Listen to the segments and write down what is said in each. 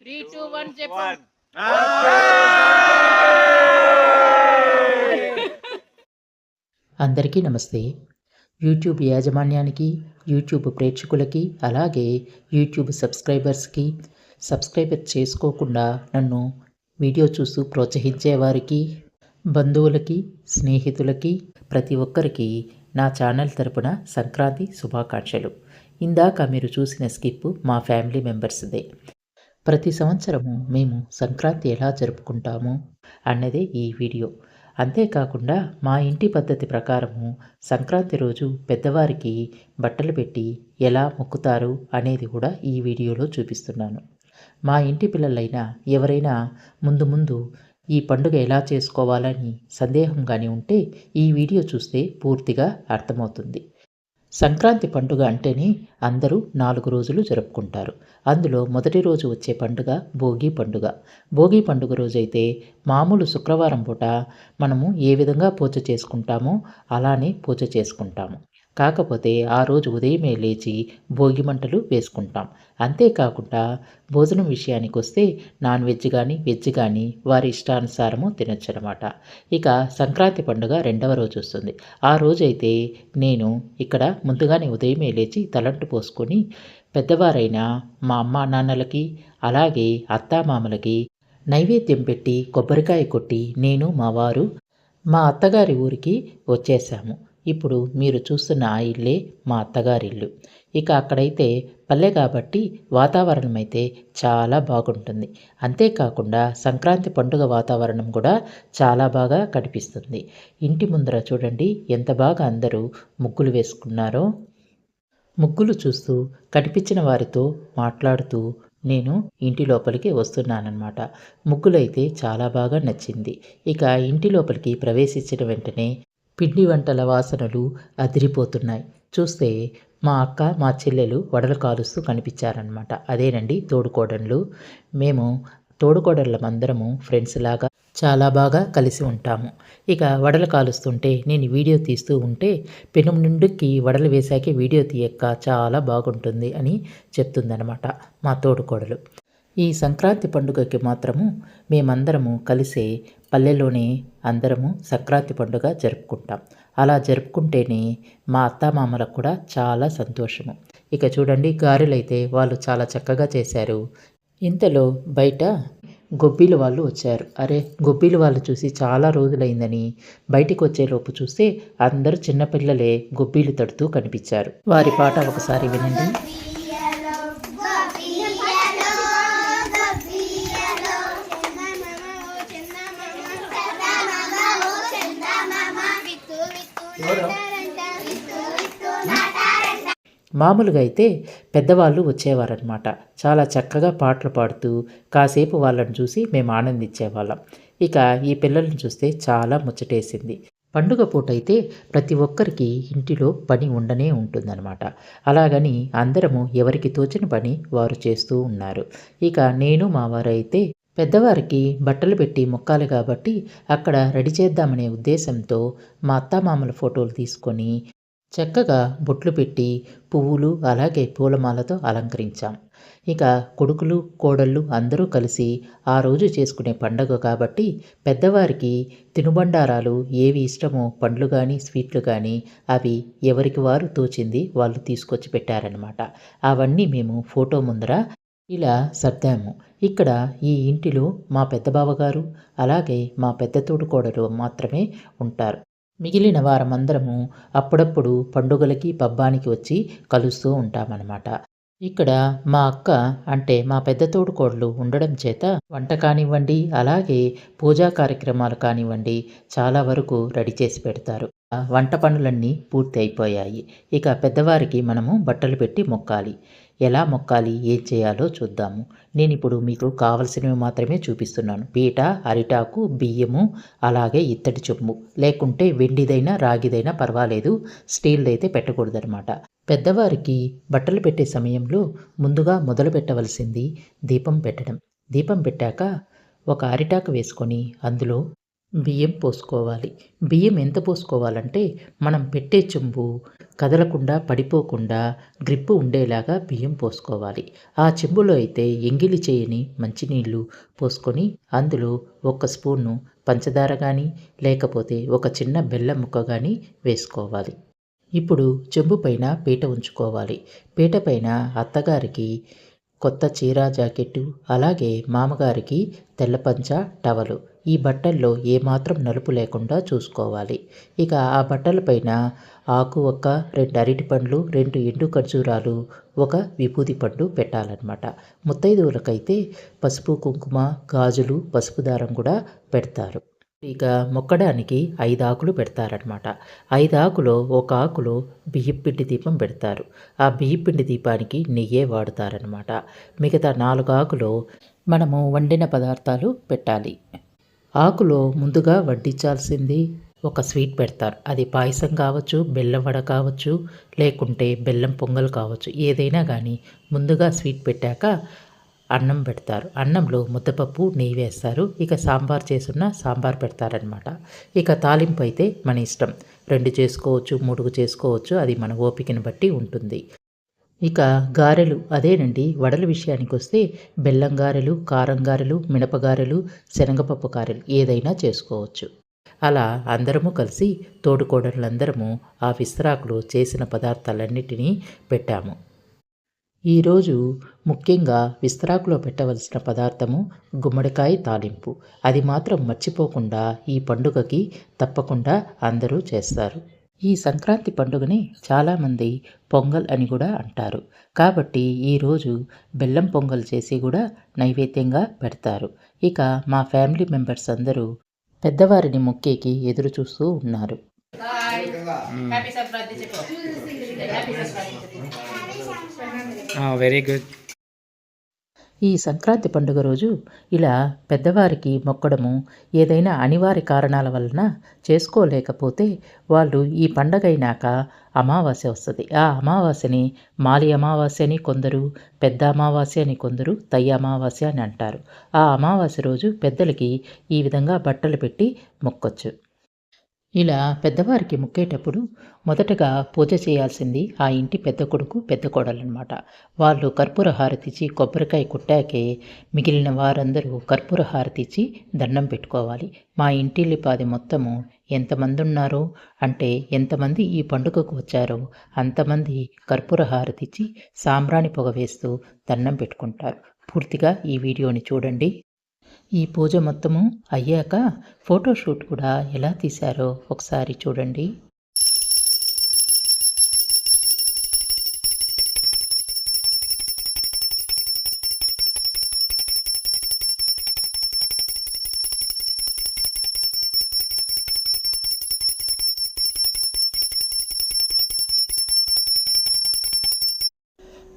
Three two one చెప్పు one అందరికీ నమస్తే. యూట్యూబ్ యాజమాన్యానికి యూట్యూబ్ ప్రేక్షకులకి అలాగే యూట్యూబ్ సబ్స్క్రైబర్స్కి సబ్స్క్రైబర్ చేసుకోకుండా నన్ను వీడియో చూస్తూ ప్రోత్సహించే వారికి బంధువులకి స్నేహితులకి ప్రతి ఒక్కరికి నా ఛానల్ తరపున సంక్రాంతి శుభాకాంక్షలు. ఇందాక మీరు చూసిన స్కిప్ మా ఫ్యామిలీ మెంబర్స్దే. ప్రతి సంవత్సరము మేము సంక్రాంతి ఎలా జరుపుకుంటాము అన్నదే ఈ వీడియో. అంతేకాకుండా మా ఇంటి పద్ధతి ప్రకారము సంక్రాంతి రోజు పెద్దవారికి బట్టలు పెట్టి ఎలా మొక్కుతారు అనేది కూడా ఈ వీడియోలో చూపిస్తున్నాను. మా ఇంటి పిల్లలైనా ఎవరైనా ముందు ముందు ఈ పండుగ ఎలా చేసుకోవాలని సందేహం కానీ ఉంటే ఈ వీడియో చూస్తే పూర్తిగా అర్థమవుతుంది. సంక్రాంతి పండుగ అంటేనే అందరూ నాలుగు రోజులు జరుపుకుంటారు. అందులో మొదటి రోజు వచ్చే పండుగ భోగి పండుగ. భోగి పండుగ రోజైతే మామూలు శుక్రవారం పూట మనము ఏ విధంగా పూజ చేసుకుంటామో అలానే పూజ చేసుకుంటాము. కాకపోతే ఆ రోజు ఉదయమే లేచి భోగి మంటలు వేసుకుంటాం. అంతేకాకుండా భోజనం విషయానికి వస్తే నాన్ వెజ్ కానీ వెజ్ కానీ వారి ఇష్టానుసారము తినొచ్చు అనమాట ఇక సంక్రాంతి పండుగ రెండవ రోజు వస్తుంది. ఆ రోజైతే నేను ఇక్కడ ముందుగానే ఉదయమే లేచి తలంటు పోసుకొని పెద్దవారైన మా అమ్మ నాన్నలకి అలాగే అత్తామామలకి నైవేద్యం పెట్టి కొబ్బరికాయ కొట్టి నేను మా వారు మా అత్తగారి ఊరికి వచ్చేసాము. ఇప్పుడు మీరు చూస్తున్న ఆ ఇల్లే మా అత్తగారిల్లు. ఇక అక్కడైతే పల్లె కాబట్టి వాతావరణం అయితే చాలా బాగుంటుంది. అంతేకాకుండా సంక్రాంతి పండుగ వాతావరణం కూడా చాలా బాగా కనిపిస్తుంది. ఇంటి ముందర చూడండి ఎంత బాగా అందరూ ముగ్గులు వేసుకున్నారో. ముగ్గులు చూస్తూ కనిపించిన వారితో మాట్లాడుతూ నేను ఇంటి లోపలికి వస్తున్నానన్నమాట. ముగ్గులైతే చాలా బాగా నచ్చింది. ఇక ఇంటి లోపలికి ప్రవేశించిన వెంటనే పిండి వంటల వాసనలు అదిరిపోతున్నాయి. చూస్తే మా అక్క మా చెల్లెలు వడలు కాలుస్తూ కనిపించారనమాట అదేనండి తోడుకోడళ్ళు. మేము తోడుకోడళ్ళమందరము ఫ్రెండ్స్ లాగా చాలా బాగా కలిసి ఉంటాము. ఇక వడలు కాలుస్తుంటే నేను వీడియో తీస్తూ ఉంటే పెనుము నుండికి వడలు వేశాకే వీడియో తీయక్క చాలా బాగుంటుంది అని చెప్తుందనమాట మా తోడుకోడలు. ఈ సంక్రాంతి పండుగకి మాత్రము మేమందరము కలిసే పల్లెలోనే అందరము సంక్రాంతి పండుగ జరుపుకుంటాం. అలా జరుపుకుంటేనే మా అత్తమామలకు కూడా చాలా సంతోషము. ఇక చూడండి గారెలైతే వాళ్ళు చాలా చక్కగా చేశారు. ఇంతలో బయట గొబ్బిలు వాళ్ళు వచ్చారు. అరే గొబ్బిలు వాళ్ళు చూసి చాలా రోజులైందని బయటికి వచ్చేలోపు చూస్తే అందరూ చిన్నపిల్లలే గొబ్బిలు తడుతూ కనిపించారు. వారి పాట ఒకసారి వినండి. మామూలుగా అయితే పెద్దవాళ్ళు వచ్చేవారనమాట చాలా చక్కగా పాటలు పాడుతూ కాసేపు వాళ్ళని చూసి మేము ఆనందించేవాళ్ళం. ఇక ఈ పిల్లల్ని చూస్తే చాలా ముచ్చటేసింది. పండుగ పూట అయితే ప్రతి ఒక్కరికి ఇంటిలో పని ఉండనే ఉంటుందన్నమాట. అలాగని అందరము ఎవరికి తోచిన పని వారు చేస్తూ ఉన్నారు. ఇక నేను మా వారు అయితే పెద్దవారికి బట్టలు పెట్టి మొక్కాలి కాబట్టి అక్కడ రెడీ చేద్దామనే ఉద్దేశంతో మా అత్తామామల ఫోటోలు తీసుకొని చక్కగా బొట్లు పెట్టి పువ్వులు అలాగే పూలమాలతో అలంకరించాం. ఇక కొడుకులు కోడళ్ళు అందరూ కలిసి ఆ రోజు చేసుకునే పండగ కాబట్టి పెద్దవారికి తినుబండారాలు ఏవి ఇష్టమో పండ్లు కానీ స్వీట్లు కానీ అవి ఎవరికి వారు తోచింది వాళ్ళు తీసుకొచ్చి పెట్టారనమాట అవన్నీ మేము ఫోటో ముందర ఇలా సర్దాము. ఇక్కడ ఈ ఇంటిలో మా పెద్ద బావగారు అలాగే మా పెద్ద తోడుకోడలు మాత్రమే ఉంటారు. మిగిలిన వారమందరము అప్పుడప్పుడు పండుగలకి పబ్బానికి వచ్చి కలుస్తూ ఉంటామన్నమాట. ఇక్కడ మా అక్క అంటే మా పెద్ద తోడుకోడలు ఉండడం చేత వంట కానివ్వండి అలాగే పూజా కార్యక్రమాలు కానివ్వండి చాలా వరకు రెడీ చేసి పెడతారు. ఆ వంట పనులన్నీ పూర్తి అయిపోయాయి ఇక పెద్దవారికి మనము బట్టలు పెట్టి మొక్కాలి. ఎలా మొక్కాలి? ఏం చేయాలో చూద్దాము. నేను ఇప్పుడు మీకు కావలసినవి మాత్రమే చూపిస్తున్నాను. పీట అరిటాకు బియ్యము అలాగే ఇత్తడి చెంబు లేకుంటే వెండిదైనా రాగిదైనా పర్వాలేదు. స్టీల్ది అయితే పెట్టకూడదనమాట పెద్దవారికి బట్టలు పెట్టే సమయంలో ముందుగా మొదలు పెట్టవలసింది దీపం పెట్టడం. దీపం పెట్టాక ఒక అరిటాకు వేసుకొని అందులో బియ్యం పోసుకోవాలి. బియ్యం ఎంత పోసుకోవాలంటే మనం పెట్టే చెంబు కదలకుండా పడిపోకుండా గ్రిప్పు ఉండేలాగా బియ్యం పోసుకోవాలి. ఆ చెంబులో అయితే ఎంగిలి చేయని మంచినీళ్ళు పోసుకొని అందులో ఒక స్పూను పంచదార కానీ లేకపోతే ఒక చిన్న బెల్లం ముక్క కానీ వేసుకోవాలి. ఇప్పుడు చెంబు పైన పీట ఉంచుకోవాలి. పీట పైన అత్తగారికి కొత్త చీర జాకెట్టు అలాగే మామగారికి తెల్ల పంచ టవలు ఈ బట్టల్లో ఏమాత్రం నలుపు లేకుండా చూసుకోవాలి. ఇక ఆ బట్టలపైన ఆకు ఒక్క రెండు అరటి పండ్లు రెండు ఎండు ఖర్జూరాలు ఒక విభూతి పండు పెట్టాలన్నమాట. ముత్తైదువులకైతే పసుపు కుంకుమ గాజులు పసుపు దారం కూడా పెడతారు. ఇక మొక్కడానికి ఐదు ఆకులు పెడతారనమాట ఐదు ఆకులో ఒక ఆకులో బియ్యపిండి దీపం పెడతారు. ఆ బియ్యపిండి దీపానికి నెయ్యే వాడతారనమాట మిగతా నాలుగు ఆకులో మనము వండిన పదార్థాలు పెట్టాలి. ఆకులో ముందుగా వడ్డించాల్సింది ఒక స్వీట్ పెడతారు. అది పాయసం కావచ్చు బెల్లం వడ కావచ్చు లేకుంటే బెల్లం పొంగల్ కావచ్చు ఏదైనా కానీ ముందుగా స్వీట్ పెట్టాక అన్నం పెడతారు. అన్నంలో ముద్దపప్పు నెయ్యి వేస్తారు. ఇక సాంబార్ చేసున్న సాంబార్ పెడతారనమాట ఇక తాలింపు అయితే మన ఇష్టం. రెండు చేసుకోవచ్చు మూడుగు చేసుకోవచ్చు అది మన ఓపికను బట్టి ఉంటుంది. ఇక గారెలు అదేనండి. వడల విషయానికి వస్తే బెల్లం గారెలు కారం గారెలు మినపగారెలు శనగపప్పు గారెలు ఏదైనా చేసుకోవచ్చు. అలా అందరము కలిసి తోడుకోడళ్ళందరము ఆ విస్తరాకులో చేసిన పదార్థాలన్నిటినీ పెట్టాము. ఈరోజు ముఖ్యంగా విస్తరాకులో పెట్టవలసిన పదార్థము గుమ్మడికాయ తాలింపు. అది మాత్రం మర్చిపోకుండా ఈ పండుగకి తప్పకుండా అందరూ చేస్తారు. ఈ సంక్రాంతి పండుగని చాలామంది పొంగల్ అని కూడా అంటారు. కాబట్టి ఈరోజు బెల్లం పొంగల్ చేసి కూడా నైవేద్యంగా పెడతారు. ఇక మా ఫ్యామిలీ మెంబర్స్ అందరూ పెద్దవారిని మొక్కేకి ఎదురు చూస్తూ ఉన్నారు. వెరీ గుడ్ ఈ సంక్రాంతి పండుగ రోజు ఇలా పెద్దవారికి మొక్కడము ఏదైనా అనివార్య కారణాల వలన చేసుకోలేకపోతే వాళ్ళు ఈ పండగ అయినాక అమావాస్య వస్తుంది. ఆ అమావాస్యని మాలి అమావాస్య అని కొందరు పెద్ద అమావాస్య అని కొందరు తయ్య అమావాస్య అని అంటారు. ఆ అమావాస్య రోజు పెద్దలకి ఈ విధంగా బట్టలు పెట్టి మొక్కొచ్చు. ఇలా పెద్దవారికి మొక్కేటప్పుడు మొదటగా పూజ చేయాల్సింది ఆ ఇంటి పెద్ద కొడుకు పెద్ద కోడలన్నమాట. వాళ్ళు కర్పూర హారతిచ్చి కొబ్బరికాయ కుట్టాకే మిగిలిన వారందరూ కర్పూర హారతిచ్చి దండం పెట్టుకోవాలి. మా ఇంటిల్లిపాది మొత్తము ఎంతమంది ఉన్నారో అంటే ఎంతమంది ఈ పండుగకు వచ్చారో అంతమంది కర్పూర హారతిచ్చి సాంబ్రాణి పొగ వేస్తూ దండం పెట్టుకుంటారు. పూర్తిగా ఈ వీడియోని చూడండి. ఈ పూజ మొత్తము అయ్యాక ఫోటోషూట్ కూడా ఎలా తీశారో ఒకసారి చూడండి.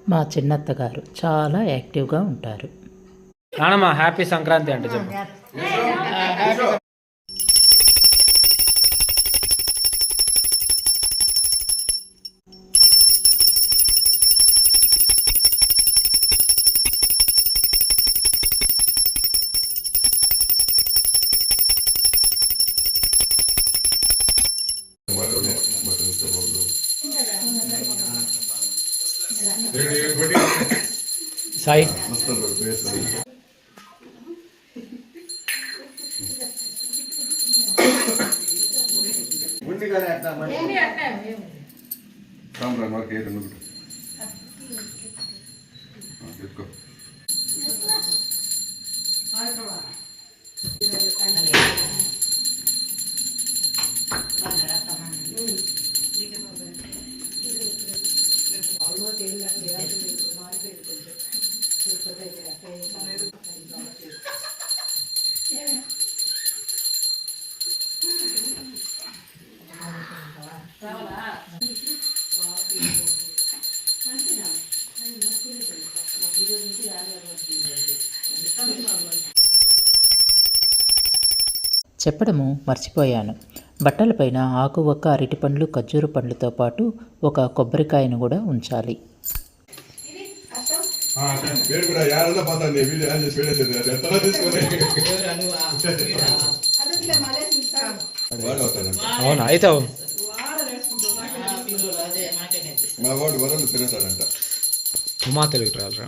మా చిన్నత్తగారు చాలా యాక్టివ్గా ఉంటారు. నానమ్మా హ్యాపీ సంక్రాంతి అంటే చెప్పు. సాయి. రామ్ రామ్ ఓకే రెండు చెప్పడము మర్చిపోయాను. బట్టలపైన ఆకు ఒక్క అరటి పండ్లు ఖర్జూర పండ్లతో పాటు ఒక కొబ్బరికాయను కూడా ఉంచాలి. అవునా అయితే అవును పిల్లలు అదే మాకే నేర్పిస్తారు మా వాడు వరలు తిరుగుతాడంట ఉమా తెలుగు రాలరా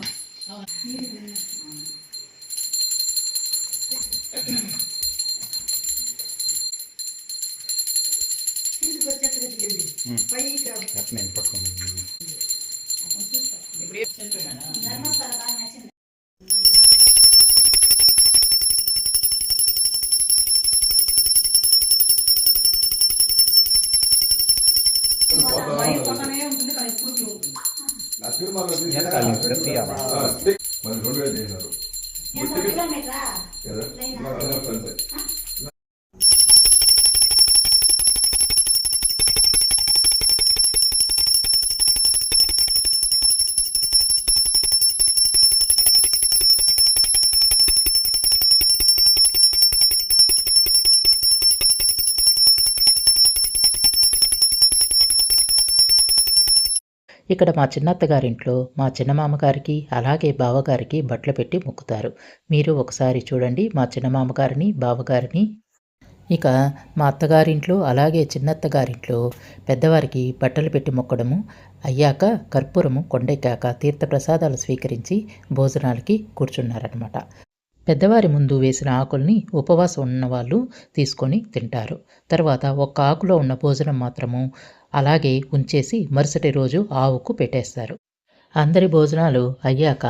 మరి రెండు వేలు చేసినారు ఇక్కడ మా చిన్నత్తగారింట్లో మా చిన్నమామగారికి అలాగే బావగారికి బట్టలు పెట్టి మొక్కుతారు. మీరు ఒకసారి చూడండి మా చిన్నమామగారిని బావగారిని. ఇక మా అత్తగారింట్లో అలాగే చిన్నత్తగారింట్లో పెద్దవారికి బట్టలు పెట్టి మొక్కడము. అయ్యాక కర్పూరము కొండెక్కాక తీర్థప్రసాదాలు స్వీకరించి భోజనాలకి కూర్చున్నారనమాట పెద్దవారి ముందు వేసిన ఆకుల్ని ఉపవాసం ఉన్న వాళ్ళు తీసుకొని తింటారు. తర్వాత ఒక్క ఆకులో ఉన్న భోజనం మాత్రము అలాగే ఉంచేసి మరుసటి రోజు ఆవుకు పెట్టేస్తారు. అందరి భోజనాలు అయ్యాక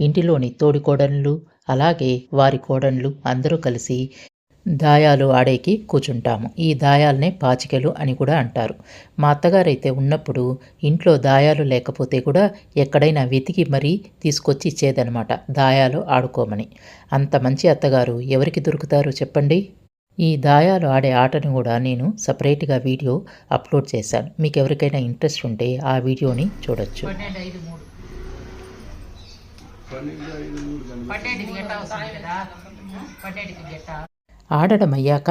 ఇంటిలోని తోడి కోడళ్ళు అలాగే వారి కోడళ్ళు అందరూ కలిసి దాయాలు ఆడేకి కూర్చుంటాము ఈ దాయాలనే పాచికలు అని కూడా అంటారు. మా అత్తగారైతే ఉన్నప్పుడు ఇంట్లో దాయాలు లేకపోతే కూడా ఎక్కడైనా వెతికి మరీ తీసుకొచ్చి ఇచ్చేదనమాట దాయాలు ఆడుకోమని. అంత మంచి అత్తగారు ఎవరికి దొరుకుతారు చెప్పండి? ఈ దాయాలు ఆడే ఆటను కూడా నేను సపరేట్గా వీడియో అప్లోడ్ చేశాను. మీకు ఎవరికైనా ఇంట్రెస్ట్ ఉంటే ఆ వీడియోని చూడొచ్చు. ఆడడం అయ్యాక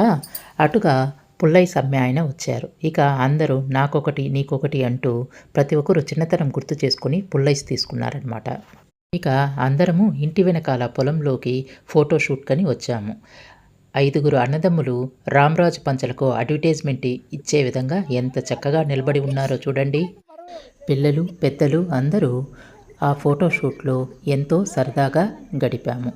అటుగా పుల్లయ్య సమ్మె ఆయన వచ్చారు. ఇక అందరూ నాకొకటి నీకొకటి అంటూ ప్రతి ఒక్కరు చిన్నతనం గుర్తు చేసుకుని పుల్లైస్ తీసుకున్నారనమాట ఇక అందరము ఇంటి వెనకాల పొలంలోకి ఫోటోషూట్ కని వచ్చాము. ఐదుగురు అన్నదమ్ములు రామ్రాజు పంచలకు అడ్వర్టైజ్మెంట్ ఇచ్చే విధంగా ఎంత చక్కగా నిలబడి ఉన్నారో చూడండి. పిల్లలు పెద్దలు అందరూ ఆ ఫోటోషూట్లో ఎంతో సరదాగా గడిపాము.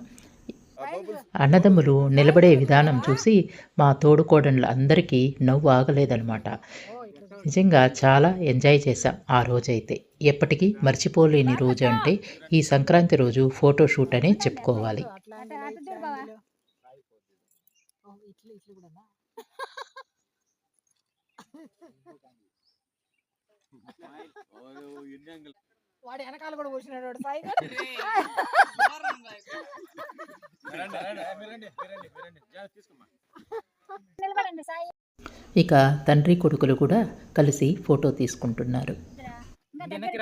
అన్నదమ్ములు నిలబడే విధానం చూసి మా తోడుకోడళ్ళు అందరికీ నవ్వు ఆగలేదన్నమాట. నిజంగా చాలా ఎంజాయ్ చేశాం ఆ రోజైతే. ఎప్పటికీ మర్చిపోలేని రోజు అంటే ఈ సంక్రాంతి రోజు ఫోటోషూట్ అనే చెప్పుకోవాలి. వాడు వెనకాల కూడా కూర్చున్నాడు వాడు సాయి నిలబడండి సాయి. ఇక తండ్రి కొడుకులు కూడా కలిసి ఫోటో తీసుకుంటున్నారు. దగ్గరికి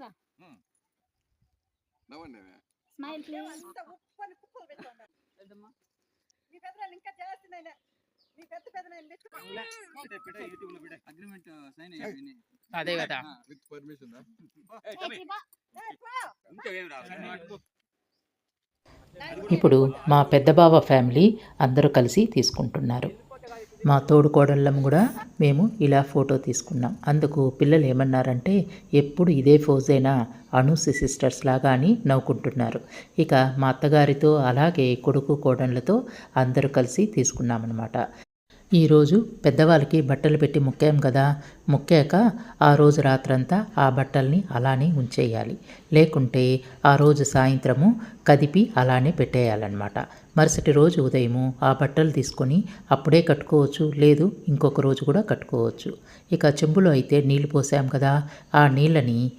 రా. స్మైల్ ప్లీజ్ అదే కదా విత్ పర్మిషన్ ఇప్పుడు మా పెద్ద బావ ఫ్యామిలీ అందరూ కలిసి తీసుకుంటున్నారు. మా తోడుకోడళ్ళం కూడా మేము ఇలా ఫోటో తీసుకున్నాం. అందుకు పిల్లలు ఏమన్నారంటే ఎప్పుడు ఇదే ఫోజేనా అనూసి సిస్టర్స్ లాగా అని నవ్వుకుంటున్నారు. ఇక మా అత్తగారితో అలాగే కొడుకు కోడళ్ళతో అందరూ కలిసి తీసుకున్నామన్నమాట. ఈరోజు పెద్దవాళ్ళకి బట్టలు పెట్టి మొక్కాం కదా. మొక్కాక ఆ రోజు రాత్రంతా ఆ బట్టల్ని అలానే ఉంచేయాలి. లేకుంటే ఆ రోజు సాయంత్రము కదిపి అలానే పెట్టేయాలన్నమాట. మరుసటి రోజు ఉదయము ఆ బట్టలు తీసుకొని అప్పుడే కట్టుకోవచ్చు. లేదు ఇంకొక రోజు కూడా కట్టుకోవచ్చు. ఇక చెంబులో అయితే నీళ్ళు పోసాం కదా. ఆ నీళ్ళని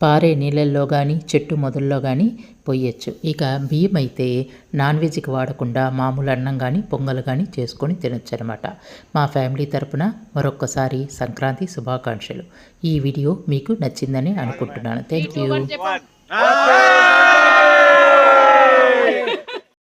పారే నీళ్ళల్లో కానీ చెట్టు మొదల్లో కానీ పొయ్యొచ్చు ఇక బియ్యం అయితే నాన్ వెజ్కి వాడకుండా మామూలు అన్నం కానీ పొంగల్ కానీ చేసుకొని తినొచ్చు అనమాట మా ఫ్యామిలీ తరపున మరొక్కసారి సంక్రాంతి శుభాకాంక్షలు. ఈ వీడియో మీకు నచ్చిందని అనుకుంటున్నాను. Thank you.